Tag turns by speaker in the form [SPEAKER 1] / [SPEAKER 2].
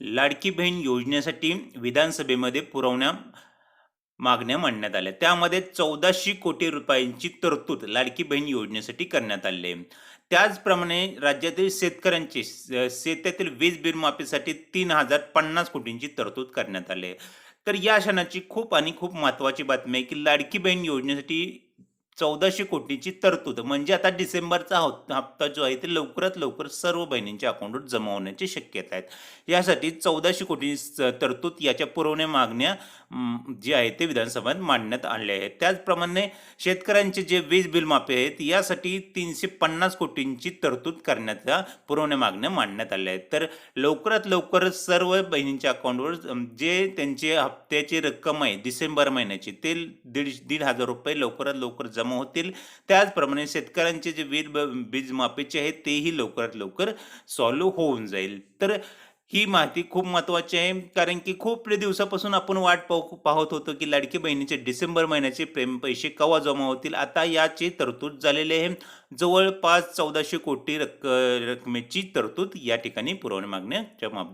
[SPEAKER 1] लाडकी बहीण योजनेसाठी विधानसभेमध्ये पुरवण्या मागण्या मांडण्यात आल्या. त्यामध्ये चौदाशे कोटी रुपयांची तरतूद लाडकी बहीण योजनेसाठी करण्यात आली आहे. त्याचप्रमाणे राज्यातील शेतकऱ्यांची शेतातील वीज बिल माफीसाठी तीन हजार पन्नास कोटींची तरतूद करण्यात आली आहे. तर या क्षणाची खूप आणि खूप महत्त्वाची बातमी आहे की लाडकी बहीण योजनेसाठी चौदाशे कोटीची तरतूद. म्हणजे आता डिसेंबरचा हप्ता जो आहे ते लवकरात लवकर सर्व बहिणींच्या अकाउंटवर जमा होण्याची शक्यता आहेत यासाठी चौदाशे कोटी तरतूद याच्या पुरवण्या मागण्या जे आहे ते विधानसभेत मांडण्यात आले आहेत. त्याचप्रमाणे शेतकऱ्यांचे जे वीज बिल माफी आहेत यासाठी तीनशे पन्नास कोटींची तरतूद करण्याच्या पुरवण्या मागण्या मांडण्यात आल्या आहेत. तर लवकरात लवकर सर्व बहिणींच्या अकाउंटवर जे त्यांचे हप्त्याची रक्कम आहे डिसेंबर महिन्याची ते दीड दीड हजार रुपये लवकरात लवकर जमा होतील. त्याचप्रमाणे शेतकऱ्यांचे जे वीज बीज वीज माफीचे आहेत तेही लवकरात लवकर सॉल्व्ह होऊन जाईल. तर ही माहिती खूप महत्त्वाची आहे कारण की खूप दिवसापासून आपण वाट पाहू पाहत होतो की लाडकी बहिणीचे डिसेंबर महिन्याचे प्रेम पैसे केव्हा जमा होतील? आता याची तरतूद झालेली आहे. जवळपास चौदाशे कोटी रक्क रकमेची तरतूद या ठिकाणी पुरवणी मागण्याच्या माध्यमातून